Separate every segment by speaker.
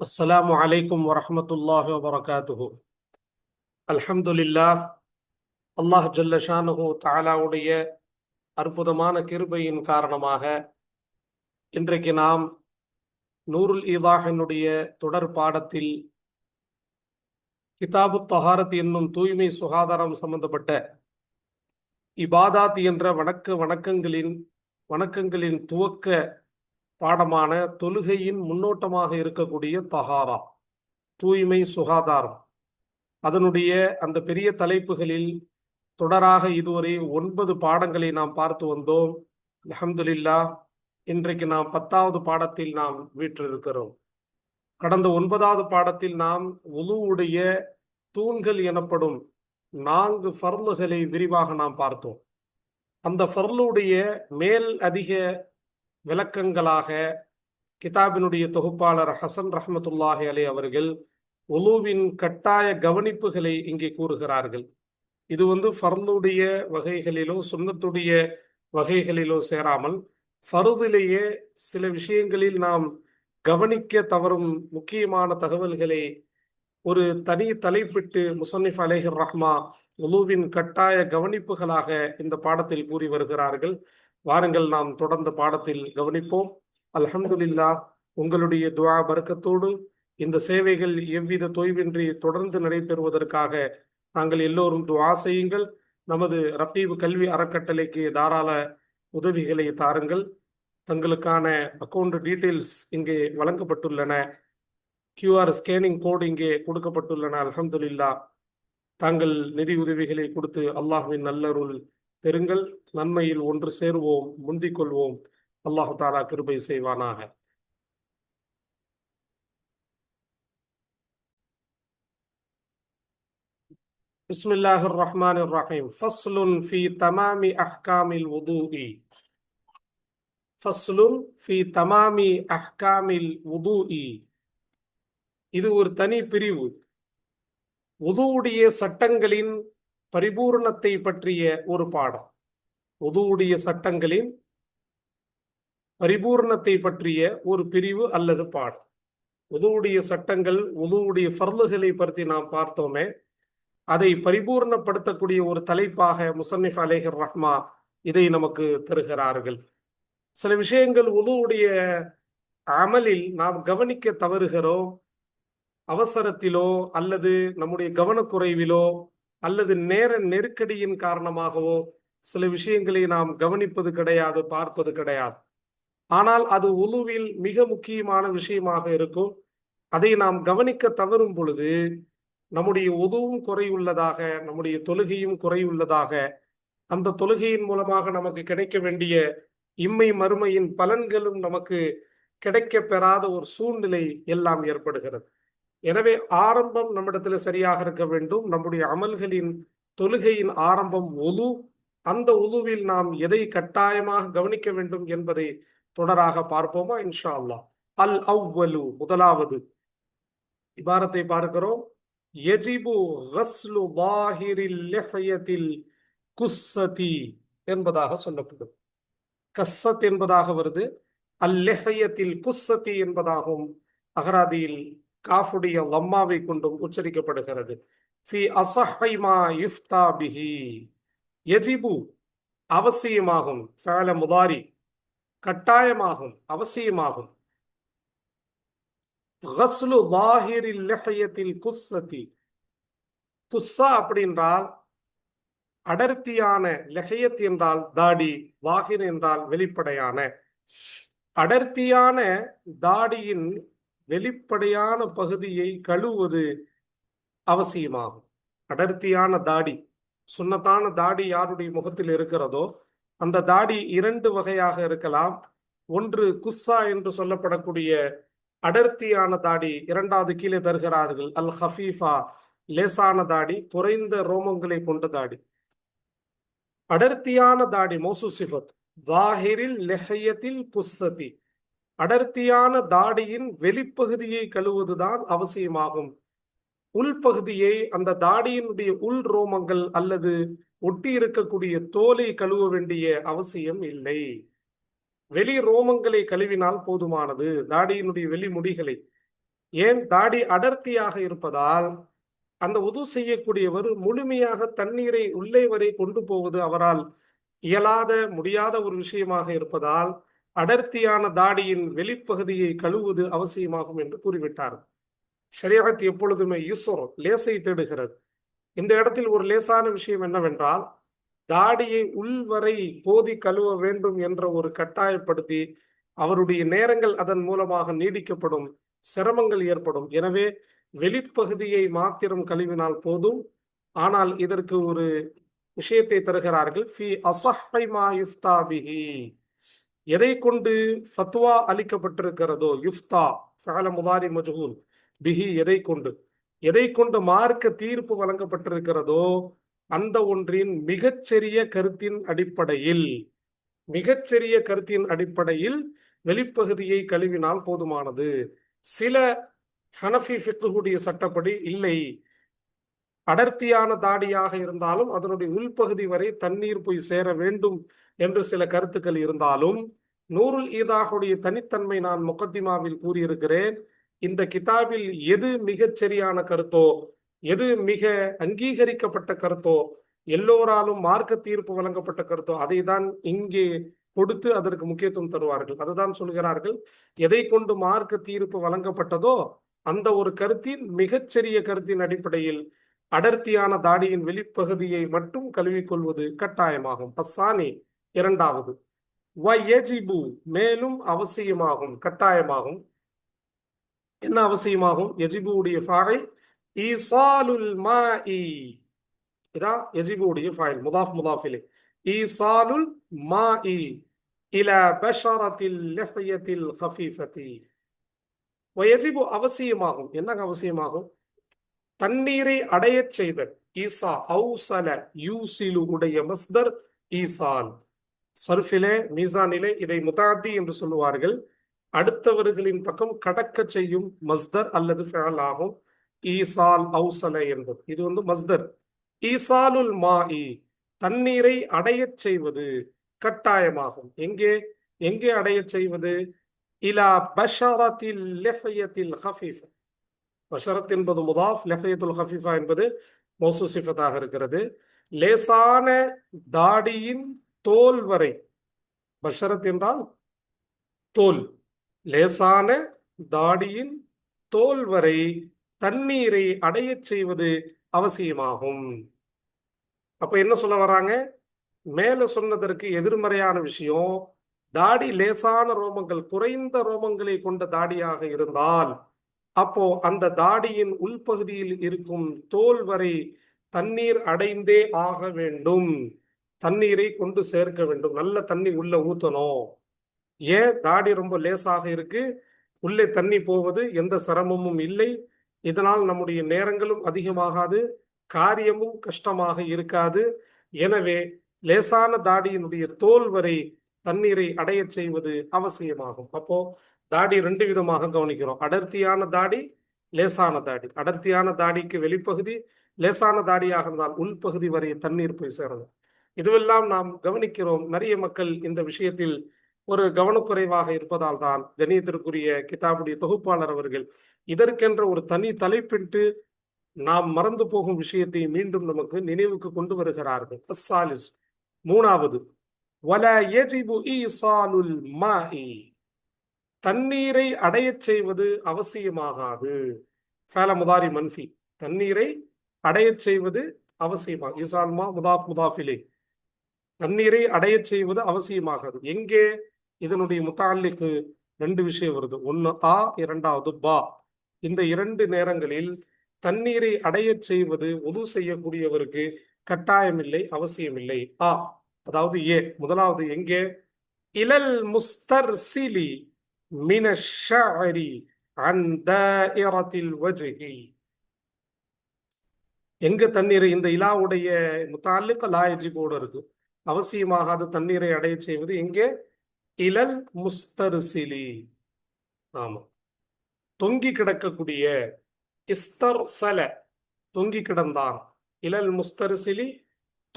Speaker 1: السلام عليكم ورحمة الله وبركاته الحمد لله அல்லாஹ் ஜல்ல ஷானுஹு தாலாவுடைய அற்புதமான கிருபையின் காரணமாக இன்றைக்கு நாம் நூருல் ஈதாஹினுடைய தொடர் பாடத்தில் கிதாபு தஹாரத் என்னும் தூய்மை சுகாதாரம் சம்பந்தப்பட்ட இபாதாத் என்ற வணக்க வணக்கங்களின் வணக்கங்களின் துவக்க பாடமான தொழுகையின் முன்னோட்டமாக இருக்கக்கூடிய தகாரா தூய்மை சுகாதாரம். அதனுடைய அந்த பெரிய தலைப்புகளில் தொடராக இதுவரை ஒன்பது பாடங்களை நாம் பார்த்து வந்தோம். அஹமதுல்லா இன்றைக்கு நாம் பத்தாவது பாடத்தில் நாம் வீற்றிருக்கிறோம். கடந்த ஒன்பதாவது பாடத்தில் நாம் உலுவுடைய தூண்கள் எனப்படும் நான்கு ஃபர்லுகளை விரிவாக நாம் பார்த்தோம். அந்த ஃபர்லுடைய மேல் அதிக விளக்கங்களாக கிதாபினுடைய தொகுப்பாளர் ஹசன் ரஹமத்துல்லாஹி அலை அவர்கள் உலுவின் கட்டாய கவனிப்புகளை இங்கே கூறுகிறார்கள். இது வந்து ஃபர்லுடைய வகைகளிலோ சுண்ணத்துடைய வகைகளிலோ சேராமல் ஃபருதிலேயே சில விஷயங்களில் நாம் கவனிக்க தவறும் முக்கியமான தகவல்களை ஒரு தனி தலைப்பிட்டு முசன்னிஃப் அலேஹர் ரஹ்மா உலுவின் கட்டாய கவனிப்புகளாக இந்த பாடத்தில் கூறி வருகிறார்கள். வாருங்கள் நாம் தொடர்ந்த பாடத்தில் கவனிப்போம். அல்ஹம்துலில்லா உங்களுடைய துவா பறக்கத்தோடு இந்த சேவைகள் எவ்வித தொய்வின்றி தொடர்ந்து நடைபெறுவதற்காக நாங்கள் எல்லோரும் துவா செய்யுங்கள். நமது ரப்பீவு கல்வி அறக்கட்டளைக்கு தாராள உதவிகளை தாருங்கள். தங்களுக்கான அக்கௌண்ட் டீட்டெயில்ஸ் இங்கே வழங்கப்பட்டுள்ளன. கியூஆர் ஸ்கேனிங் கோடு இங்கே கொடுக்கப்பட்டுள்ளன. அலமதுல்லா தாங்கள் நிதி உதவிகளை கொடுத்து அல்லாஹுவின் நல்லருள் பெறுங்கள் நன்மையில் ஒன்று சேருவோம் முந்திக் கொள்வோம் அல்லாஹு தாலா கிருபை செய்வானாக بسم الله الرحمن الرحيم فصل في تمام أحكام الوضوء فصل في تمام أحكام الوضوء இது ஒரு தனி பிரிவு உதுவுடைய சட்டங்களின் பரிபூர்ணத்தை பற்றிய ஒரு பாடம். உதுவுடைய சட்டங்களின் பரிபூர்ணத்தை பற்றிய ஒரு பிரிவு அல்லது பாடம். உதுவுடைய சட்டங்கள் உதுவுடைய ஃபர்லுகளை பற்றி நாம் பார்த்தோமே அதை பரிபூர்ணப்படுத்தக்கூடிய ஒரு தலைப்பாக முசன்னிஃப் அலேஹர் ரஹ்மா இதை நமக்கு தருகிறார்கள். சில விஷயங்கள் உதுவுடைய அமலில் நாம் கவனிக்க தவறுகிறோம் அவசரத்திலோ அல்லது நம்முடைய கவனக்குறைவிலோ அல்லது நேர நெருக்கடியின் காரணமாகவோ சில விஷயங்களை நாம் கவனிப்பது கிடையாது பார்ப்பது கிடையாது. ஆனால் அது உலுவில் மிக முக்கியமான விஷயமாக இருக்கும். அதை நாம் கவனிக்க தவறும் பொழுது நம்முடைய உதவும் குறையுள்ளதாக நம்முடைய தொழுகையும் குறையுள்ளதாக அந்த தொழுகையின் மூலமாக நமக்கு கிடைக்க வேண்டிய இம்மை மறுமையின் பலன்களும் நமக்கு கிடைக்க பெறாத ஒரு சூழ்நிலை எல்லாம் ஏற்படுகிறது. எனவே ஆரம்பம் நம்மிடத்துல சரியாக இருக்க வேண்டும். நம்முடைய அமல்களின் தொழுகையின் ஆரம்பம் ஒலு அந்த உலுவில் நாம் எதை கட்டாயமாக கவனிக்க வேண்டும் என்பதை தொடராக பார்ப்போமா? இன்ஷா அல்லா அல் அவ்வலு முதலாவது. இபாரத்தை பார்க்கிறோம். எஜிபு ஹஸ்லு வாஹிரில் லெஹயத்தில் குஸ்ஸதி என்பதாக சொல்லப்படும். கஸ்ஸத் என்பதாக வருது. அல் லெஹயத்தில் குஸ்ஸதி என்பதாகவும் அகராதியில் காஃபுடைய லம்மாவை கொண்டும் உச்சரிக்கப்படுகிறது. ஃபி அசஹைமா யுஃப்தா பிஹி. எஜிபு அவசியமாகும் ஃபேல முதாரி கட்டாயமாகும் அவசியமாகும். கஸ்லு லாஹிரில் லெஹயத்தில் குஸ்ஸதி. குஸ்ஸா அப்படின்றால் அடர்த்தியான லெஹயத் என்றால் தாடி வாகிர் என்றால் வெளிப்படையான. அடர்த்தியான தாடியின் வெளிப்படையான பகுதியை கழுவுவது அவசியமாகும். அடர்த்தியான தாடி சுண்ணத்தான தாடி யாருடைய முகத்தில் இருக்கிறதோ அந்த தாடி இரண்டு வகையாக இருக்கலாம். ஒன்று குஸ்ஸா என்று சொல்லப்படக்கூடிய அடர்த்தியான தாடி இரண்டாவது கீழே தருகிறார்கள். அல் ஹஃபீஃபா லேசான தாடி குறைந்த ரோமங்களை கொண்ட தாடி. அடர்த்தியான தாடி மோசு சிஃபத் ஜாஹிரில் லெஹயத்தில் குஸ்ஸதி அடர்த்தியான தாடியின் வெளிப்பகுதியை கழுவுவதுதான் அவசியமாகும். உள்பகுதியை அந்த தாடியினுடைய உள் ரோமங்கள் அல்லது ஒட்டி இருக்கக்கூடிய தோலை கழுவ வேண்டிய அவசியம் இல்லை. வெளி ரோமங்களை கழுவினால் போதுமானது தாடியினுடைய வெளி முடிகளை. ஏன்? தாடி அடர்த்தியாக இருப்பதால் அந்த உது செய்யக்கூடியவர் முழுமையாக தண்ணீரை உள்ளே வரை கொண்டு போவது அவரால் இயலாத முடியாத ஒரு விஷயமாக இருப்பதால் அடர்த்தியான தாடியின் வெளிப்பகுதியை கழுவுவது அவசியமாகும் என்று கூறிவிட்டார். ஷரியகத் எப்பொழுதுமே யுசோர் லேசை தேடுகிறது. இந்த இடத்தில் ஒரு லேசான விஷயம் என்னவென்றால் தாடியை உள்வரை போதி கழுவ வேண்டும் என்ற ஒரு கட்டாயப்படுத்தி அவருடைய நேரங்கள் அதன் மூலமாக நீடிக்கப்படும் சிரமங்கள் ஏற்படும். எனவே வெளிப்பகுதியை மாத்திரம் கழுவினால் போதும். ஆனால் இதற்கு ஒரு விஷயத்தை தருகிறார்கள். ஃபி அசஹை மா எதை கொண்டு ஃபத்வா அளிக்கப்பட்டிருக்கிறதோ யுஃப்தா ஃபஅல முதாரி மஜ்ஹூல் பிஹி எதை கொண்டு? எதை கொண்டு மார்க்க தீர்ப்பு வழங்கப்பட்டிருக்கிறதோ அந்த ஒன்றின் மிகச்சிறிய கருத்தின் அடிப்படையில் மிகச்சிறிய கருத்தின் அடிப்படையில் வெளிப்பகுதியை கழுவினால் போதுமானது. சில ஹனஃபி ஃபிக்குடைய சட்டப்படி இல்லை. அடர்த்தியான தாடியாக இருந்தாலும் அதனுடைய உள்பகுதி வரை தண்ணீர் போய் சேர வேண்டும் என்று சில கருத்துக்கள் இருந்தாலும் நூருல் ஈதாகுடைய தனித்தன்மை நான் முகத்திமாவில் கூறியிருக்கிறேன். இந்த கிதாபில் எது மிகச் சரியான கருத்தோ எது மிக அங்கீகரிக்கப்பட்ட கருத்தோ எல்லோராலும் மார்க்க தீர்ப்பு வழங்கப்பட்ட கருத்தோ அதை தான் இங்கே கொடுத்து அதற்கு முக்கியத்துவம் தருவார்கள். அதுதான் சொல்கிறார்கள் எதை கொண்டு மார்க்க தீர்ப்பு வழங்கப்பட்டதோ அந்த ஒரு கருத்தின் மிகச்சிறிய கருத்தின் அடிப்படையில் அடர்த்தியான தாடியின் வெளிப்பகுதியை மட்டும் கழுவிக்கொள்வது கட்டாயமாகும். பஸ்ஸானி இரண்டாவது. வயஜிபு மேலும் அவசியமாகும் கட்டாயமாகும். என்ன அவசியமாகும்? எஜிபுடைய ஃபாயில் ஈசாலுல் மாஇ. இதான் எஜிபுடைய ஃபாயில் முதாஃப் முதாஃபிலே. ஈசாலுல் மாஇ இல பஷரத்தில் லஹ்யத்தில் ஹஃபீஃபதி. வயஜிபு அவசியமாகும். என்னங்க அவசியமாகும்? தண்ணீரை அடையச் செய்தல். ஈசா ஹவுசல யூசிலு உடைய மஸ்தர் ஈசால் சர்ஃபிலே மீசானிலே இதை முதாதி என்று சொல்லுவார்கள். அடுத்தவர்களின் பக்கம் கடக்க செய்யும் மஸ்தர் அல்லது ஃபேல் ஆகும். ஈசால் ஔசல என்பது. இது வந்து மஸ்தர். ஈசாலுல் மாஇ தண்ணீரை அடையச் செய்வது கட்டாயமாகும். எங்கே? எங்கே அடையச் செய்வது? இலா பஷரத்தில் லெஹயத்தில் ஹஃபீஃபா. பஷரத் என்பது முதாஃப் லெஹயத்துல் ஹஃபீஃபா என்பது மௌசு சிஃபத்தாக இருக்கிறது. லேசான தாடியின் தோல் வரை. பஷரத் என்றால் தோல். லேசான தாடியின் தோல் வரை தண்ணீரை அடையச் செய்வது அவசியமாகும். அப்ப என்ன சொல்ல வராங்க? மேல சொன்னதற்கு எதிர்மறையான விஷயம். தாடி லேசான ரோமங்கள் குறைந்த ரோமங்களை கொண்ட தாடியாக இருந்தால் அப்போ அந்த தாடியின் உள்பகுதியில் இருக்கும் தோல் வரை தண்ணீர் அடைந்தே ஆக வேண்டும். தண்ணீரை கொண்டு சேர்க்க வேண்டும். நல்ல தண்ணி உள்ள ஊத்தணும். ஏன்? தாடி ரொம்ப லேசாக இருக்கு. உள்ளே தண்ணி போவது எந்த சிரமமும் இல்லை. இதனால் நம்முடைய நேரங்களும் அதிகமாகாது. காரியமும் கஷ்டமாக இருக்காது. எனவே லேசான தாடியினுடைய தோல் வரை தண்ணீரை அடையச் செய்வது அவசியமாகும். அப்போ தாடி ரெண்டு விதமாக கவனிக்கிறோம். அடர்த்தியான தாடி லேசான தாடி. அடர்த்தியான தாடிக்கு வெளிப்பகுதி லேசான தாடியாக இருந்தால் உள்பகுதி வரை தண்ணீர் போய் சேரணும் இதுவெல்லாம் நாம் கவனிக்கிறோம். நிறைய மக்கள் இந்த விஷயத்தில் ஒரு கவனக்குறைவாக இருப்பதால் தான் கணியத்திற்குரிய கிதாபுடைய தொகுப்பாளர் அவர்கள் இதற்கென்ற ஒரு தனி தலைப்பிட்டு நாம் மறந்து போகும் விஷயத்தை மீண்டும் நமக்கு நினைவுக்கு கொண்டு வருகிறார்கள். அஸ்ஸாலிஸ் மூணாவது வல ஏஜிபு ஈசாலுல் மாஇ. தண்ணீரை அடையச் செய்வது அவசியமாகாது. ஃபேல முதாரி மன்ஃபி தண்ணீரை அடையச் செய்வது அவசியமாக ஈசால்மா முதாஃப் முதாஃபிலே. தண்ணீரை அடைய செய்வது அவசியமாகிறது எங்கே? இதனுடைய முத்தாலிக்கு ரெண்டு விஷயம் வருது. ஒன்னு ஆ இரண்டாவது பா. இந்த இரண்டு நேரங்களில் தண்ணீரை அடைய செய்வது உது செய்யக்கூடியவருக்கு கட்டாயமில்லை அவசியமில்லை. ஆ அதாவது ஏ. முதலாவது எங்கே? இலல் முஸ்தர் சிலி ஷஅரி அந்த தாயிரத்தில் எங்க தண்ணீர் இந்த இலாவுடைய முத்தாலுக்கு லாயஜி கூட இருக்கு. அவசியமாகாத தண்ணீரை அடைய செய்வது எங்கே? இலல் முஸ்தர்சிலி. ஆமா. தொங்கி கிடக்கக்கூடிய இஸ்தர் சல. தொங்கி கிடந்தான். இலல் முஸ்தர்சிலி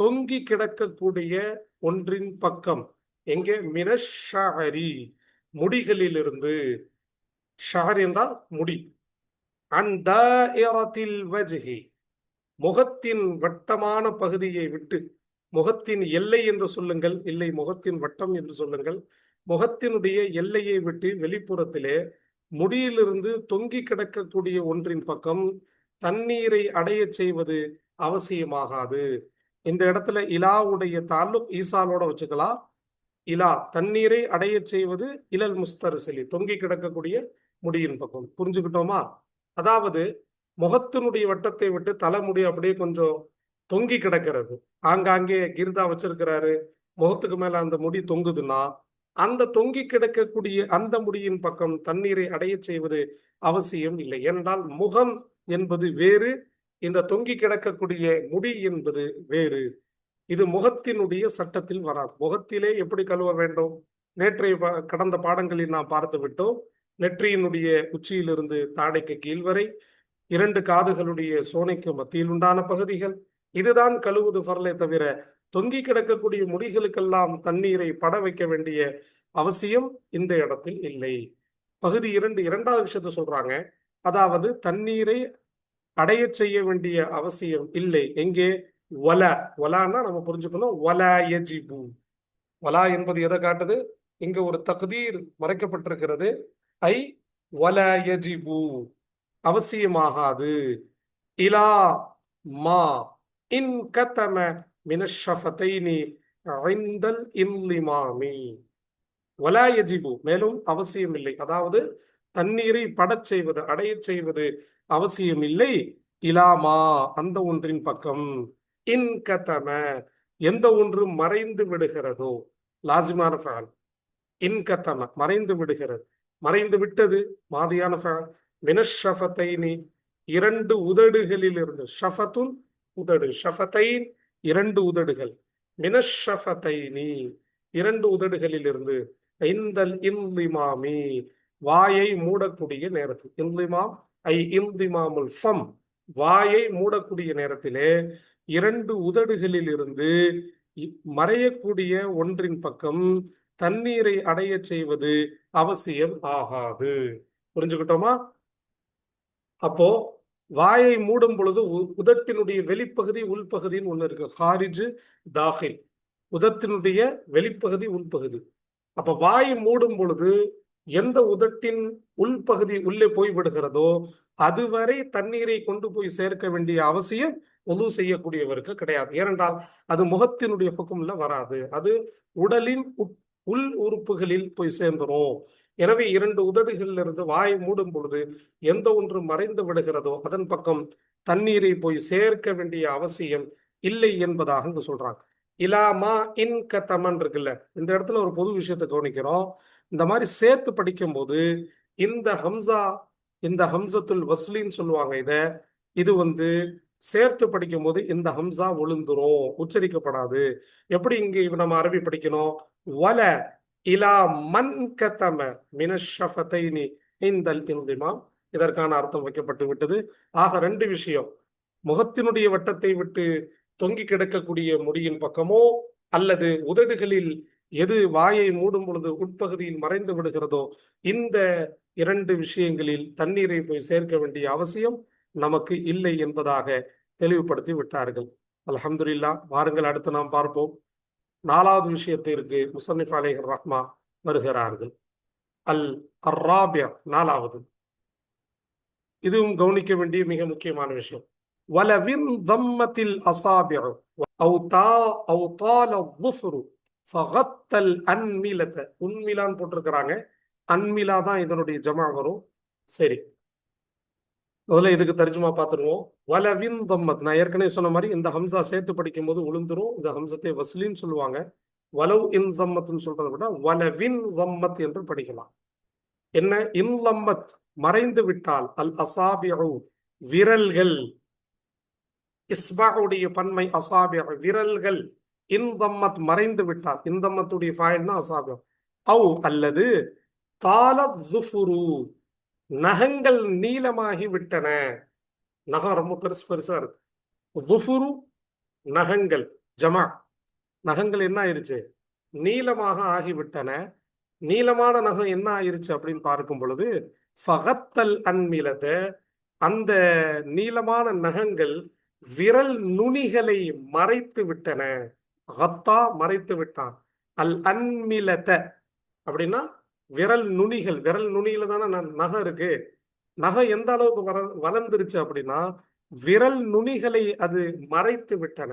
Speaker 1: தொங்கி கிடக்கக்கூடிய ஒன்றின் பக்கம். எங்கே? மினஷாரி முடிகளிலிருந்து. ஷஹர் என்றால் முடி. அன் முகத்தின் வட்டமான பகுதியை விட்டு முகத்தின் எல்லை என்று சொல்லுங்கள் இல்லை முகத்தின் வட்டம் என்று சொல்லுங்கள். முகத்தினுடைய எல்லையை விட்டு வெளிப்புறத்திலே முடியிலிருந்து தொங்கி கிடக்கக்கூடிய ஒன்றின் பக்கம் தண்ணீரை அடையச் செய்வது அவசியமாகாது. இந்த இடத்துல இலாவுடைய தாலுக் ஈசாலோட வச்சுக்கலாம். இலா தண்ணீரை அடையச் செய்வது இலல் முஸ்தரிசிலி தொங்கி கிடக்கக்கூடிய முடியின் பக்கம். புரிஞ்சுக்கிட்டோமா? அதாவது முகத்தினுடைய வட்டத்தை விட்டு தலைமுடி அப்படியே கொஞ்சம் தொங்கி கிடக்கிறது. ஆங்காங்கே கிர்தா வச்சிருக்கிறாரு. முகத்துக்கு மேல அந்த முடி தொங்குதுன்னா அந்த தொங்கி கிடக்கக்கூடிய அந்த முடியின் பக்கம் தண்ணீரை அடையச் செய்வது அவசியம் இல்லை. ஏனென்றால் முகம் என்பது வேறு இந்த தொங்கி கிடக்கக்கூடிய முடி என்பது வேறு. இது முகத்தினுடைய சட்டத்தில் வராது. முகத்திலே எப்படி கழுவ வேண்டும்? நேற்றைய கடந்த பாடங்களில் நாம் பார்த்து விட்டோம். நெற்றியினுடைய உச்சியிலிருந்து தாடைக்கு கீழ் வரை இரண்டு காதுகளுடைய சோனைக்கு மத்தியில் உண்டான பகுதிகள் இதுதான் கழுவுது ஃபர்லே தவிர தொங்கி கிடக்கக்கூடிய முடிகளுக்கெல்லாம் தண்ணீரை பட வைக்க வேண்டிய அவசியம் இந்த இடத்தில் இல்லை. பகுதி இரண்டு இரண்டாவது விஷயத்த சொல்றாங்க. அதாவது தண்ணீரை அடையச் செய்ய வேண்டிய அவசியம் இல்லை. எங்கே? வல. ஒலான்னா நம்ம புரிஞ்சுக்கணும். வல எஜிபு வலா என்பது எதை காட்டுது? இங்க ஒரு தகுதீர் மறைக்கப்பட்டிருக்கிறது. ஐ வல எஜிபு அவசியமாகாது. இலா மா. இன்கத்தம கத்தம மினஷஃபத்தைனி ஐந்தல் இன்லிமாமி ஒலாயஜிபு மேலும் அவசியம் இல்லை அதாவது தண்ணீரை படச் செய்வது அடையச் செய்வது அவசியம் இல்லை இலாமா அந்த ஒன்றின் பக்கம். இன் எந்த ஒன்று மறைந்து விடுகிறதோ லாசிமான ஃபேல். இன்கத்தம மறைந்து விடுகிறது. மறைந்து விட்டது மாதியான ஃபேல். மினஷஃபத்தைனி இரண்டு உதடுகளில் இருந்து ஷஃபத்துன் உதடு. ஷஃபத்தைன் இரண்டு உதடுகள். மினஷஃபத்தைனி இரண்டு உதடுகளில் இருந்து ஐந்தல் இந்திமாமி வாயை மூடக்கூடிய நேரத்தில். இந்திமாம் ஐ இந்திமாமுல் ஃபம் வாயை மூடக்கூடிய நேரத்திலே இரண்டு உதடுகளில் இருந்து மறையக்கூடிய ஒன்றின் பக்கம் தண்ணீரை அடையச் செய்வது அவசியம் ஆகாது. புரிஞ்சுக்கிட்டோமா? அப்போ வாயை மூடும் பொழுது உ- உதட்டினுடைய வெளிப்பகுதி உள்பகுதின்னு ஒண்ணு இருக்கு. ஹாரிஜு தாஹில். உதட்டினுடைய வெளிப்பகுதி உள்பகுதி. அப்ப வாய் மூடும் பொழுது எந்த உதட்டின் உள்பகுதி உள்ளே போய் விடுகிறதோ அதுவரை தண்ணீரை கொண்டு போய் சேர்க்க வேண்டிய அவசியம் ஒது செய்யக்கூடியவருக்கு கிடையாது. ஏனென்றால் அது முகத்தினுடைய ஹுக்கும்ல வராது. அது உடலின் உட்- உள் உறுப்புகளில் போய் சேர்ந்துரும். எனவே இரண்டு உதடுகளில் இருந்து வாய் மூடும் பொழுது எந்த ஒன்று மறைந்து விடுகிறதோ அதன் பக்கம் தண்ணீரை போய் சேர்க்க வேண்டிய அவசியம் இல்லை என்பதாக இங்க சொல்றாங்க. இலாமா இன் கத்தமன் இருக்குல்ல இந்த இடத்துல ஒரு பொது விஷயத்தை கவனிக்கிறோம். இந்த மாதிரி சேர்த்து படிக்கும்போது இந்த ஹம்சா இந்த ஹம்சத்துல் வஸ்லின்னு சொல்லுவாங்க இத இது வந்து சேர்த்து படிக்கும்போது இந்த ஹம்சா விழுந்துரும் உச்சரிக்கப்படாது. எப்படி இங்க நம்ம அரபி படிக்கணும்? வல இலா மன் கத்தம மினஷஃபத்தைனி இந்தல் இந்திமாம் இதற்கான அர்த்தம் வைக்கப்பட்டு விட்டது. ஆக ரெண்டு விஷயம். முகத்தினுடைய வட்டத்தை விட்டு தொங்கி கிடக்கக்கூடிய முடியின் பக்கமோ அல்லது உதடுகளில் எது வாயை மூடும் பொழுது உட்பகுதியில் மறைந்து விடுகிறதோ இந்த இரண்டு விஷயங்களில் தண்ணீரை போய் சேர்க்க வேண்டிய அவசியம் நமக்கு இல்லை என்பதாக தெளிவுபடுத்தி விட்டார்கள். அலமதுல்லா வாருங்கள் அடுத்து நாம் பார்ப்போம். நாலாவது விஷயத்திற்கு முசன்னிஃப் அலேஹர் ரஹ்மா வருகிறார்கள். அல் அர்ராபியா நாலாவது. இதுவும் கவனிக்க வேண்டிய மிக முக்கியமான விஷயம். வலவின் தம்மத்தில் அசாபியோ அவுதா தா அவு துஃபுரு ஃபகத்தல் அன்மீலத்தை. உன்மிலான்னு போட்டிருக்கிறாங்க. அன்மிலா தான் இதனுடைய ஜமா வரும். சரி. முதல்ல இதுக்கு தரிஜுமா பார்த்துருவோம். வலவின் தம்மத் நான் ஏற்கனவே சொன்ன மாதிரி இந்த ஹம்சா சேர்த்து படிக்கும்போது உளுந்துரும். இந்த ஹம்சத்தை வசூலின்னு சொல்லுவாங்க. வலவ் இன் சம்மத்னு சொல்றதை விட வலவின் ஜம்மத் என்று படிக்கலாம். என்ன? இன் லம்மத் மறைந்து விட்டால் அல் அசாபியு விரல்கள். இஸ்பாவுடைய பன்மை அசாபிய விரல்கள். இந்தம்மத் மறைந்து விட்டால் இந்தம்மத்துடைய ஃபாயில் தான் அசாபியம் அவு அல்லது தால நகங்கள் நீளமாகி விட்டன. நகம் ரொம்ப பெருசு பெருசா இருக்கு. துஃபுரு நகங்கள் ஜமா. நகங்கள் என்ன ஆயிருச்சு? நீளமாக ஆகிவிட்டன நீளமான நகம் என்ன ஆயிருச்சு அப்படின்னு பார்க்கும் பொழுது ஃபகத்தல் அன்மிலத அந்த நீளமான நகங்கள் விரல் நுனிகளை மறைத்து விட்டன. ஹத்தா மறைத்து விட்டான். அல் அன்மிலத அப்படின்னா விரல் நுனிகள் விரல் நுனியில தானே நகை நகம் இருக்கு. நகம் எந்த அளவுக்கு வர வளர்ந்துருச்சு அப்படின்னா விரல் நுனிகளை அது மறைத்து விட்டன.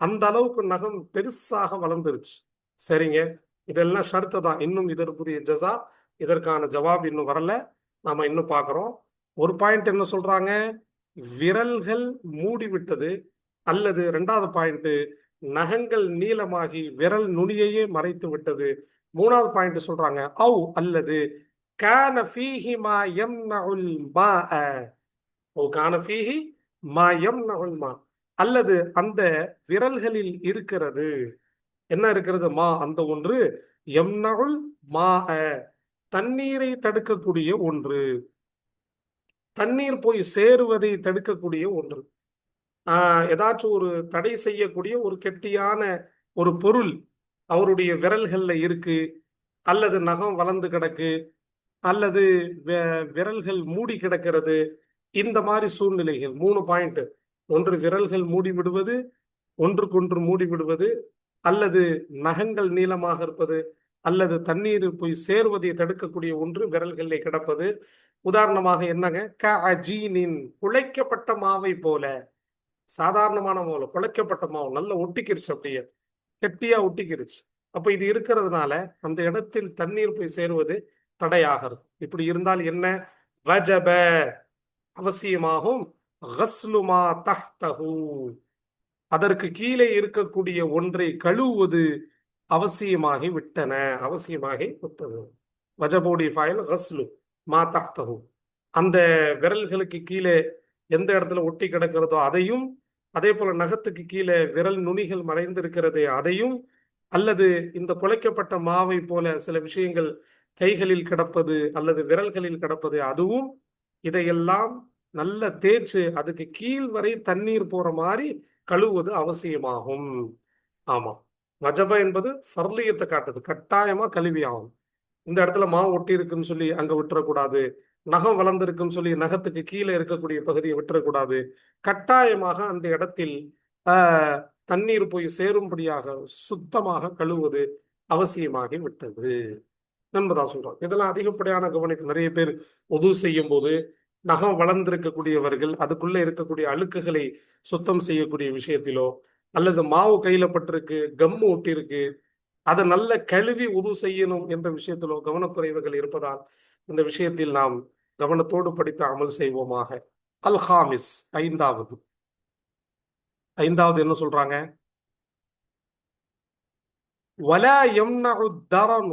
Speaker 1: அந்த அளவுக்கு நகம் பெருசாக வளர்ந்துருச்சு. சரிங்க. இதெல்லாம் ஷர்த்து தான். இன்னும் இதற்குரிய ஜசா இதற்கான ஜவாப் இன்னும் வரல. நாம இன்னும் பார்க்குறோம் ஒரு பாயிண்ட் என்ன சொல்றாங்க? விரல்கள் மூடிவிட்டது அல்லது ரெண்டாவது பாயிண்ட் நகங்கள் நீளமாகி விரல் நுனியையே மறைத்து விட்டது மூணாவது பாயிண்ட் சொல்றாங்க. அவு அல்லது கான ஃபீஹி மா யம்னஉல் மாஅ. ஓ கான ஃபீஹி மா யம்னஉல் மா. அல்லது அந்த விரல்களில் இருக்கிறது. என்ன இருக்கிறது? மா அந்த ஒன்று. எம்னகுள் மா அ தண்ணீரை தடுக்கக்கூடிய ஒன்று. தண்ணீர் போய் சேருவதை தடுக்கக்கூடிய ஒன்று. ஆஹ் ஏதாச்சும் ஒரு தடை செய்யக்கூடிய ஒரு கெட்டியான ஒரு பொருள். அவருடைய விரல்கள்ல இருக்கு அல்லது நகம் வளர்ந்து கிடக்கு அல்லது விரல்கள் மூடி கிடக்கிறது இந்த மாதிரி சூழ்நிலைகள். மூணு பாயிண்ட் ஒன்று விரல்கள் மூடி விடுவது ஒன்றுக்கொன்று மூடி விடுவது அல்லது நகங்கள் நீளமாக இருப்பது அல்லது தண்ணீர் போய் சேருவதை தடுக்கக்கூடிய ஒன்று விரல்களில் கிடப்பது. உதாரணமாக என்னங்க? க அஜீனின் குழைக்கப்பட்ட மாவை போல. சாதாரணமான மாவுல குழைக்கப்பட்ட மாவு நல்லா ஒட்டிக்கிருச்சு அப்படியே. கெட்டியா ஒட்டிக்கிருச்சு. அப்ப இது இருக்கிறதுனால அந்த இடத்தில் தண்ணீர் போய் சேருவது தடையாகிறது. இப்படி இருந்தால் என்ன? வஜப. அவசியமாகும். கஸ்லுமா தஹ்தஹு. அதற்கு கீழே இருக்கக்கூடிய ஒன்றை கழுவுவது அவசியமாகி விட்டன. அவசியமாகி விட்டது. வஜபோடி ஃபைல் ஹஸ்லு மா தஹ்தஹு. அந்த விரல்களுக்கு கீழே எந்த இடத்துல ஒட்டி கிடக்கிறதோ அதையும் அதே போல நகத்துக்கு கீழே விரல் நுனிகள் மறைந்திருக்கிறதே அதையும் அல்லது இந்த குலைக்கப்பட்ட மாவை போல சில விஷயங்கள் கைகளில் கிடப்பது அல்லது விரல்களில் கிடப்பது அதுவும் இதையெல்லாம் நல்ல தேய்ச்சு அதுக்கு கீழ் வரை தண்ணீர் போற மாதிரி கழுவுவது அவசியமாகும். ஆமா. வஜப என்பது ஃபர்லியத்தை காட்டுது. கட்டாயமா கழுவி ஆகும் இந்த இடத்துல மாவு ஒட்டி இருக்குன்னு சொல்லி அங்க விட்டுறக்கூடாது. நகம் வளர்ந்துருக்குன்னு சொல்லி நகத்துக்கு கீழே இருக்கக்கூடிய பகுதியை விட்டுறக்கூடாது. கட்டாயமாக அந்த இடத்தில் ஆஹ், தண்ணீர் போய் சேரும்படியாக சுத்தமாக கழுவுவது அவசியமாகி விட்டது. என்பதா சொல்றோம் இதெல்லாம் அதிகப்படியான கவனிப்பு. நிறைய பேர் உதவு செய்யும் போது நகம் வளர்ந்திருக்கக்கூடியவர்கள் அதுக்குள்ள இருக்கக்கூடிய அழுக்குகளை சுத்தம் செய்யக்கூடிய விஷயத்திலோ அல்லது மாவு கையில பட்டிருக்கு கம்மு ஒட்டிருக்கு அதை நல்ல கழுவி உது செய்யணும் என்ற விஷயத்திலோ கவனக்குறைவுகள் இருப்பதால் இந்த விஷயத்தில் நாம் கவனத்தோடு படித்து அமல் செய்வோமாக. அல் ஹாமிஸ் ஐந்தாவது ஐந்தாவது என்ன சொல்றாங்க ولا يمنع الدرن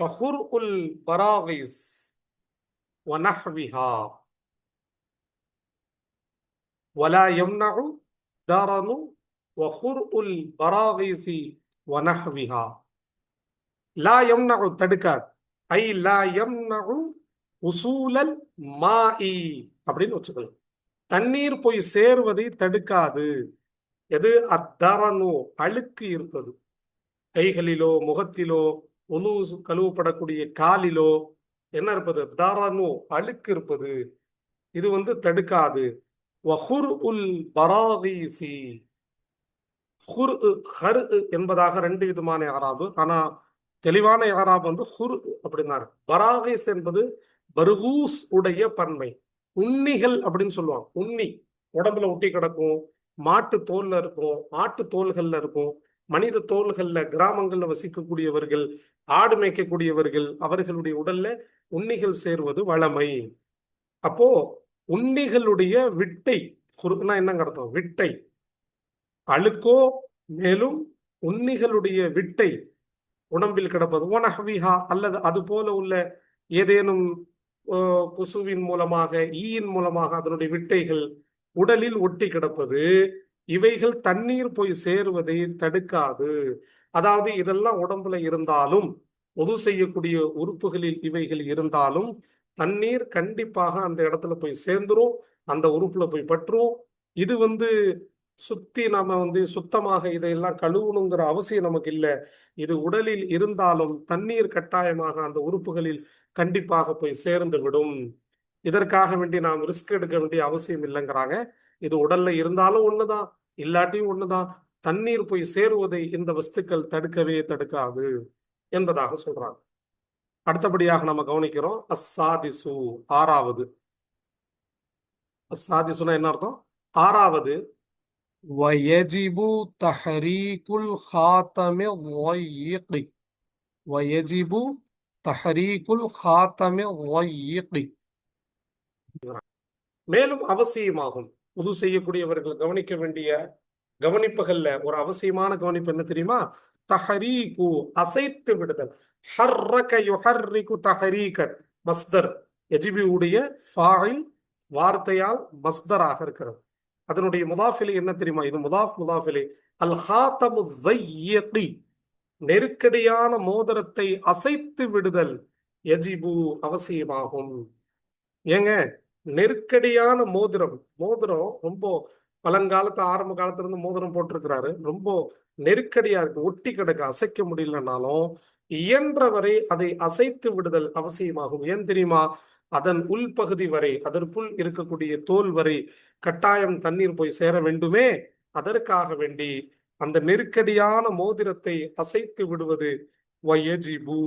Speaker 1: وخرق البراغيث ونحوها ولا يمنع الدرن وخرق البراغيث ونحوها لا يمنع தடுக்காது ஐ லா யம்னஉ உசூலல் மாஇ அப்படின்னு வச்சுக்கணும் தண்ணீர் போய் சேருவதை தடுக்காது. எது? அத்தரனோ அழுக்கு இருப்பது. கைகளிலோ முகத்திலோ ஒலு கழுவப்படக்கூடிய காலிலோ என்ன இருப்பது? தரனோ அழுக்கு இருப்பது. இது வந்து தடுக்காது. வஹுர் உல் பராதீசி. ஹுர் ஹர் என்பதாக ரெண்டு விதமான யாராபு ஆனா தெளிவான யாராவது வந்து ஹுர் அப்படின்னாரு. பராகிஸ் என்பது பர்கூஸ் உடைய பன்மை. உண்ணிகள் அப்படின்னு சொல்லுவாங்க. உண்ணி உடம்புல ஒட்டி கிடக்கும். மாட்டு தோல்ல இருக்கும். ஆட்டு தோல்கள்ல இருக்கும். மனித தோள்கள்ல கிராமங்கள்ல வசிக்கக்கூடியவர்கள் ஆடு மேய்க்கக்கூடியவர்கள் அவர்களுடைய உடல்ல உண்ணிகள் சேர்வது வழமை அப்போ உண்ணிகளுடைய விட்டை குறுக்குனா என்னங்க அர்த்தம்? விட்டை. அழுக்கோ மேலும் உண்ணிகளுடைய விட்டை உடம்பில் கிடப்பது. ஓனஹவிஹா அல்லது அது போல உள்ள ஏதேனும் கொசுவின் மூலமாக ஈயின் மூலமாக அதனுடைய விட்டைகள் உடலில் ஒட்டி கிடப்பது இவைகள் தண்ணீர் போய் சேருவதை தடுக்காது. அதாவது இதெல்லாம் உடம்புல இருந்தாலும் பொது செய்யக்கூடிய உறுப்புகளில் இவைகள் இருந்தாலும் தண்ணீர் கண்டிப்பாக அந்த இடத்துல போய் சேர்ந்துரும் அந்த உறுப்புல போய் பற்றும் இது வந்து சுத்தி நம்ம வந்து சுத்தமாக இதையெல்லாம் கழுவணுங்கிற அவசியம் நமக்கு இல்லை. இது உடலில் இருந்தாலும் தண்ணீர் கட்டாயமாக அந்த உறுப்புகளில் கண்டிப்பாக போய் சேர்ந்து விடும். இதற்காக வேண்டி நாம் ரிஸ்க் எடுக்க வேண்டிய அவசியம் இல்லைங்கிறாங்க. இது உடல்ல இருந்தாலும் ஒண்ணுதான் இல்லாட்டியும் ஒண்ணுதான். தண்ணீர் போய் சேருவதை இந்த வஸ்துக்கள் தடுக்கவே தடுக்காது என்பதாக சொல்றாங்க. அடுத்தபடியாக நம்ம கவனிக்கிறோம் அஸ்ஸாதிசு ஆறாவது. அஸ்ஸாதிசுனா என்ன அர்த்தம்? ஆறாவது வயஜிபு தஹரீகுல் ஹாத்தமி ஒய்யிகி வயஜிபு தஹரீகுல் ஹாத்தமி ஒய்யிகி மேலும் அவசியமாகும். உது செய்யக்கூடியவர்கள் கவனிக்க வேண்டிய கவனிப்புகள்ல ஒரு அவசியமான கவனிப்பு என்ன தெரியுமா? தஹரீகு அசைத்து விடுதல். ஹர்ரக யுஹர்ரிகு தஹரீகன் மஸ்தர். எஜிபியுடைய ஃபாயில் வார்த்தையால் மஸ்தராக இருக்கிறது அதனுடைய முதாஃபிலி என்ன தெரியுமா? இது முதாஃப் முதாஃபிலி. அல் ஹாத்தமு நெருக்கடியான மோதிரத்தை அசைத்து விடுதல் எஜிபு அவசியமாகும். ஏங்க நெருக்கடியான மோதிரம். மோதிரம் ரொம்ப பழங்காலத்து ஆரம்ப காலத்துல இருந்து மோதிரம் போட்டிருக்கிறாரு. ரொம்ப நெருக்கடியா இருக்கு. ஒட்டி கிடக்க. அசைக்க முடியலனாலும் இயன்றவரை அதை அசைத்து விடுதல் அவசியமாகும். ஏன் தெரியுமா? அதன் உள்பகுதி வரை அதற்குள் இருக்கக்கூடிய தோல் வரை கட்டாயம் தண்ணீர் போய் சேர வேண்டுமே? அதற்காக வேண்டி அந்த நெருக்கடியான மோதிரத்தை அசைத்து விடுவது வயஜிபு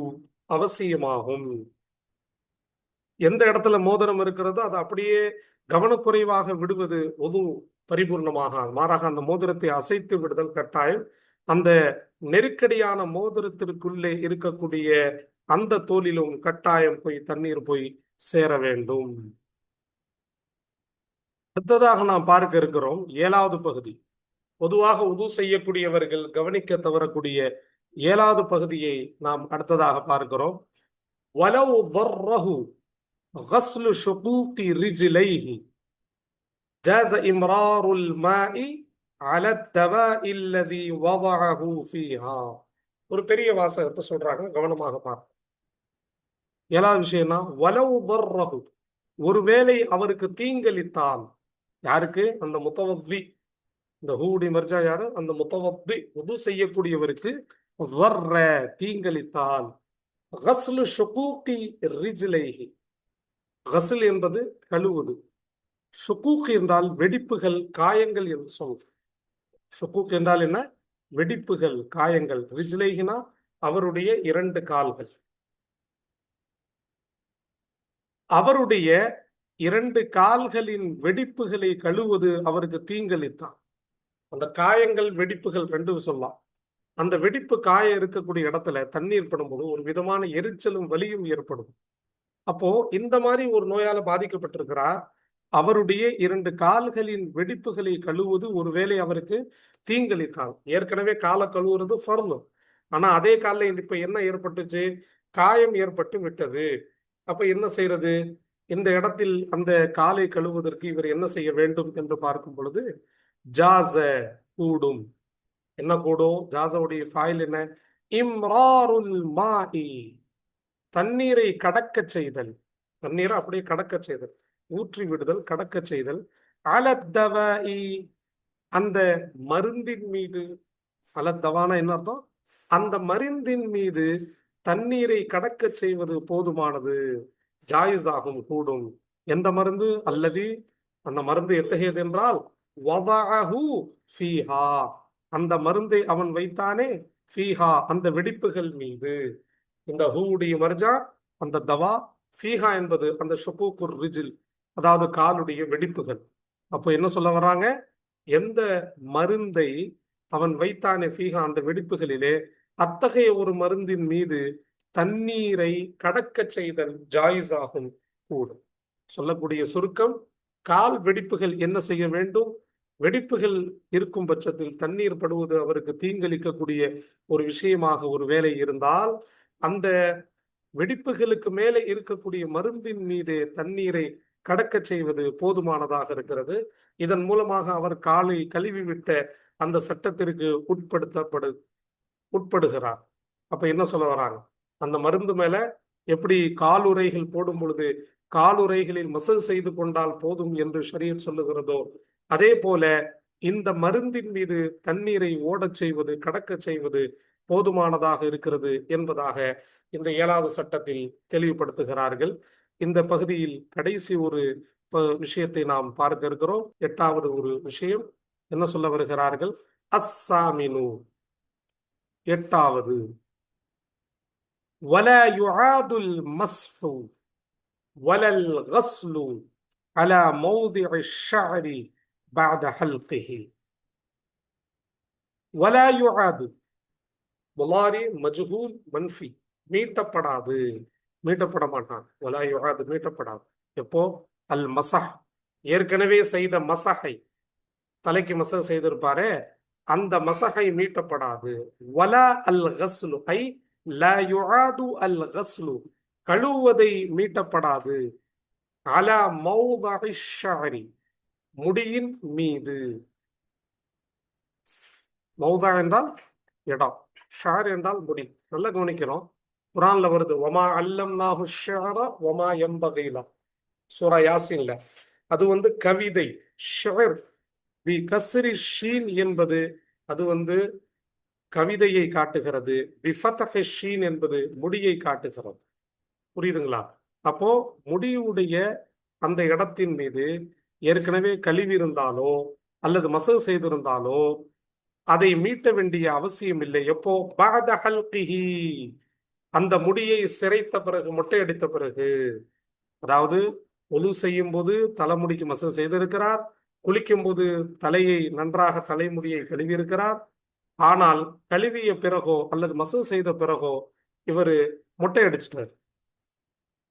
Speaker 1: அவசியமாகும். எந்த இடத்துல மோதிரம் இருக்கிறதோ அதை அப்படியே கவனக்குறைவாக விடுவது ஒது பரிபூர்ணமாக மாறாக அந்த மோதிரத்தை அசைத்து விடுதல் கட்டாயம். அந்த நெருக்கடியான மோதிரத்திற்குள்ளே இருக்கக்கூடிய அந்த தோலிலும் கட்டாயம் போய் தண்ணீர் போய் சேர வேண்டும் அடுத்ததாக நாம் பார்க்க இருக்கிறோம் ஏழாவது பகுதி பொதுவாக உது செய்யக்கூடியவர்கள் கவனிக்க தவறக்கூடிய ஏழாவது பகுதியை நாம் அடுத்ததாக பார்க்கிறோம் வலவு ضره غسل شقوق رجليه جاز إمرار الماء على الدواء الذي وضعه فيها ஒரு பெரிய வாசகத்தை சொல்றாங்க கவனமாக பார்க்க ஏழாவது விஷயம்னா வலவு வர்றகு. ஒருவேளை அவருக்கு தீங்களித்தால் யாருக்கு? அந்த முத்தவத்தி. இந்த ஹூடி மர்ஜா யாரு? அந்த முத்தவத்தி. உது செய்யக்கூடியவருக்கு வர்ற தீங்களித்தால். கஸ்லு ஷுகூகி ரிஜ்லைஹி. கஸ்ல் என்பது கழுவுது ஷுகூக் என்றால் வெடிப்புகள் காயங்கள் என்று சொல்லுது ஷுகூக் என்றால் என்ன? வெடிப்புகள் காயங்கள். ரிஜ்லைஹினா அவருடைய இரண்டு கால்கள். அவருடைய இரண்டு கால்களின் வெடிப்புகளை கழுவுவது அவருக்கு தீங்களித்தான். அந்த காயங்கள் வெடிப்புகள் ரெண்டும் சொல்லலாம். அந்த வெடிப்பு காயம் இருக்கக்கூடிய இடத்துல தண்ணீர் படும்போது ஒரு விதமான எரிச்சலும் வலியும் ஏற்படும். அப்போ இந்த மாதிரி ஒரு நோயால பாதிக்கப்பட்டிருக்கிறார். அவருடைய இரண்டு கால்களின் வெடிப்புகளை கழுவுவது ஒருவேளை அவருக்கு தீங்களித்தால். ஏற்கனவே காலை கழுவுறது ஃபர்லும் ஆனா அதே காலில் இப்ப என்ன ஏற்பட்டுச்சு? காயம் ஏற்பட்டு விட்டது. அப்ப என்ன செய்யறது? இந்த இடத்தில் அந்த காலை கழுவுவதற்கு இவர் என்ன செய்ய வேண்டும் என்று பார்க்கும் பொழுது ஜாச கூடும். என்ன கூடும்? ஜாசவுடைய ஃபாயில் என்ன? இம்ராருல் மாஹி தண்ணீரை கடக்க செய்தல். தண்ணீரை அப்படியே கடக்க செய்தல். ஊற்றி விடுதல் கடக்க செய்தல். அலத்தவஇ அந்த மருந்தின் மீது அலத்தவான என்ன அர்த்தம்? அந்த மருந்தின் மீது தண்ணீரை கடக்க செய்வது போதுமானது ஜாயிஸ் ஆகும் கூடும். எந்த மருந்து? அல்லது அந்த மருந்து எத்தகையது என்றால் ஃபீஹா. அந்த மருந்தை அவன் வைத்தானே ஃபீஹா அந்த வெடிப்புகள் மீது. இந்த ஹூடைய மர்ஜா அந்த தவா ஃபீஹா என்பது அந்த ஷுகூக்குர் ரிஜில் அதாவது காலுடைய வெடிப்புகள். அப்போ என்ன சொல்ல வர்றாங்க எந்த மருந்தை அவன் வைத்தானே ஃபீஹா அந்த வெடிப்புகளிலே அத்தகைய ஒரு மருந்தின் மீது தண்ணீரை கடக்க செய்தல் ஜாயிஸ் ஆகும் கூடும் சொல்லக்கூடிய சுருக்கம் கால் வெடிப்புகள் என்ன செய்ய வேண்டும்? வெடிப்புகள் இருக்கும் பட்சத்தில் தண்ணீர் படுவது அவருக்கு தீங்களிக்கக்கூடிய ஒரு விஷயமாக ஒரு வேலை இருந்தால் அந்த வெடிப்புகளுக்கு மேலே இருக்கக்கூடிய மருந்தின் மீது தண்ணீரை கடக்க செய்வது போதுமானதாக இருக்கிறது. இதன் மூலமாக அவர் காலை கழுவி விட்ட அந்த சட்டத்திற்கு உட்படுத்தப்படு உட்படுகிறார். அப்ப என்ன சொல்ல வராங்க? அந்த மருந்து மேல எப்படி காலுறைகள் போடும் பொழுது காலுறைகளில் மசல் செய்து கொண்டால் போதும் என்று ஷரியத் சொல்லுகிறதோ அதே போல இந்த மருந்தின் மீது தண்ணீரை ஓடச் செய்வது கடக்க செய்வது போதுமானதாக இருக்கிறது என்பதாக இந்த ஏழாவது சட்டத்தில் தெளிவுபடுத்துகிறார்கள். இந்த பகுதியில் கடைசி ஒரு ப- விஷயத்தை நாம் பார்க்க இருக்கிறோம். எட்டாவது ஒரு விஷயம். என்ன சொல்ல வருகிறார்கள்? அஸ்ஸாமினு. எட்டாவது ولا يعاد المسح ولا الغسل على موضع الشعر بعد حلقه ولا يعاد முலாரி மஜ்ஹூல் மன்ஃபி மீட்டப்படாது மீட்டப்பட மாட்டான் வலா யுகாது மீட்டப்படாது எப்போ அல் மசஹ் ஏற்கனவே செய்த மசஹை தலைக்கு மசஹ் செய்திருப்பாரே அந்த மசகை மீட்டப்படாது. வலா அல் கஸ்லு ஐ லா யுஆது அல் கஸ்லு கழுவுவதை மீட்டப்படாது. அலா மௌதஇ ஷாரி முடியின் மீது. மௌதா என்றால் இடம் ஷார் என்றால் முடி. நல்லா கவனிக்கிறோம் குரான்ல வருது ஒமா அல்லம் நாஹு ஷார ஒமா எம்பகைலா சூரா யாசின்ல. அது வந்து கவிதை ஷேர் தி கஸ்ரி ஷீன் என்பது அது வந்து கவிதையை காட்டுகிறது. பி ஃபதஹ ஷீன் என்பது முடியை காட்டுகிறது. புரியுதுங்களா? அப்போ முடியுடைய அந்த இடத்தின் மீது ஏற்கனவே கழிவு இருந்தாலோ அல்லது மசகு செய்திருந்தாலோ அதை மீட்ட வேண்டிய அவசியம் இல்லை. எப்போ? பாத ஹல்கிஹி. அந்த முடியை சிரைத்த பிறகு மொட்டையடித்த பிறகு அதாவது ஒலு செய்யும் போது தலைமுடிக்கு மசகு செய்திருக்கிறார் குளிக்கும் போது தலையை நன்றாக தலைமுடியை கழுவியிருக்கிறார். ஆனால் கழுவிய பிறகோ அல்லது மசூ செய்த பிறகோ இவர் மொட்டை அடிச்சிட்டார்.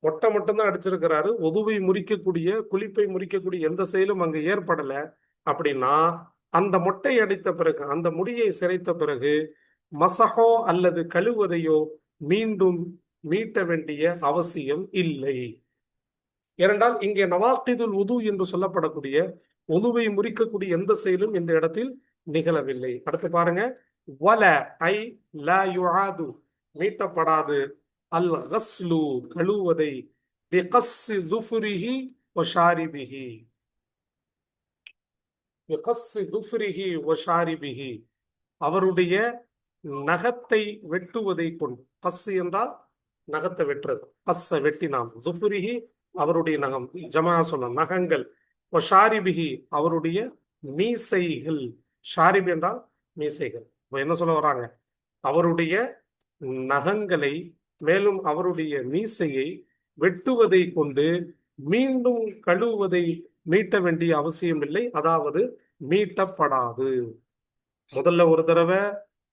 Speaker 1: மொட்டை மட்டும்தான் அடிச்சிருக்கிறாரு. ஒதுவை முறிக்கக்கூடிய குளிப்பை முறிக்கக்கூடிய எந்த செயலும் அங்கு ஏற்படல. அப்படின்னா அந்த மொட்டை அடித்த பிறகு அந்த முடியை சிரைத்த பிறகு மசகோ அல்லது கழுவதையோ மீண்டும் மீட்ட வேண்டிய அவசியம் இல்லை. ஏனென்றால் இங்கே நவாக்கிதுல் உது என்று சொல்லப்படக்கூடிய உதுவை முறிக்கக்கூடிய எந்த செயலும் இந்த இடத்தில் நிகழவில்லை. அடுத்து பாருங்க. வல ஐ லா யுஆது மீட்டப்படாது. அல் ஹஸ்லு கழுவதை பிகஸ்ஸி ஸுஃப்ரிஹி வ பிகஸ்ஸி அவருடைய நகத்தை வெட்டுவதை கொண்டு கஸ் என்றால் நகத்தை வெட்டுறது. கஸ்ஸை வெட்டினாம் ஜுஃபுரிஹி அவருடைய நகம். ஜமா சொல்ல நகங்கள். வ ஷாரிபிஹி அவருடைய மீசைகள். ஷாரிப் என்றால் மீசைகள். இப்போ என்ன சொல்ல வராங்க அவருடைய நகங்களை மேலும் அவருடைய மீசையை வெட்டுவதை கொண்டு மீண்டும் கழுவுவதை மீட்ட வேண்டிய அவசியம் இல்லை. அதாவது மீட்டப்படாது. முதல்ல ஒரு தடவை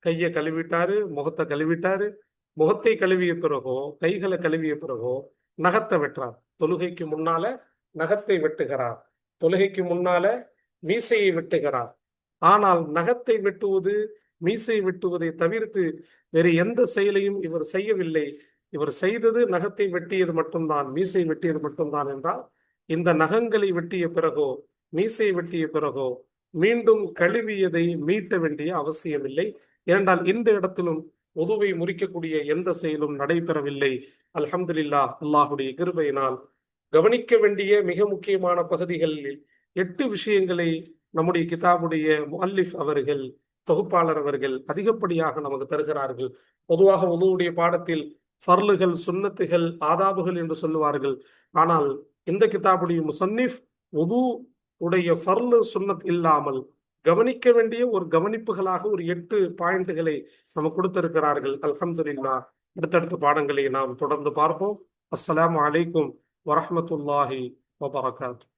Speaker 1: கையை கழுவிட்டாரு முகத்தை கழுவிட்டாரு. முகத்தை கழுவிய பிறகோ கைகளை கழுவிய பிறகோ நகத்தை வெட்டுறார். தொழுகைக்கு முன்னால நகத்தை வெட்டுகிறார். தொழுகைக்கு முன்னால மீசையை வெட்டுகிறார். ஆனால் நகத்தை வெட்டுவது மீசை வெட்டுவதை தவிர்த்து வேறு எந்த செயலையும் இவர் செய்யவில்லை. இவர் செய்தது நகத்தை வெட்டியது மட்டும்தான் மீசை வெட்டியது மட்டும்தான் என்றால் இந்த நகங்களை வெட்டிய பிறகோ மீசை வெட்டிய பிறகோ மீண்டும் கழுவியதை மீட்ட வேண்டிய அவசியமில்லை. ஏனென்றால் இந்த இடத்திலும் உதுவை முறிக்கக்கூடிய எந்த செயலும் நடைபெறவில்லை. அல்ஹம்துலில்லா அல்லாஹுடைய கிருபையினால் கவனிக்க வேண்டிய மிக முக்கியமான பகுதிகளில் எட்டு விஷயங்களை நம்முடைய கிதாபுடைய முல்லிஃப் அவர்கள் தொகுப்பாளர் அவர்கள் அதிகப்படியாக நமக்கு தருகிறார்கள். பொதுவாக உதவுடைய பாடத்தில் ஃபர்லுகள் சுன்னத்துகள் ஆதாபுகள் என்று சொல்லுவார்கள். ஆனால் இந்த கிதாபுடைய முசன்னிஃப் உது உடைய ஃபர்லு சுன்னத் இல்லாமல் கவனிக்க வேண்டிய ஒரு கவனிப்புகளாக ஒரு எட்டு பாயிண்ட்டுகளை நமக்கு கொடுத்திருக்கிறார்கள். அல்ஹம்துலில்லா அடுத்தடுத்த பாடங்களை நாம் தொடர்ந்து பார்ப்போம். அஸ்ஸலாமு அலைக்கும். ورحمة الله وبركاته.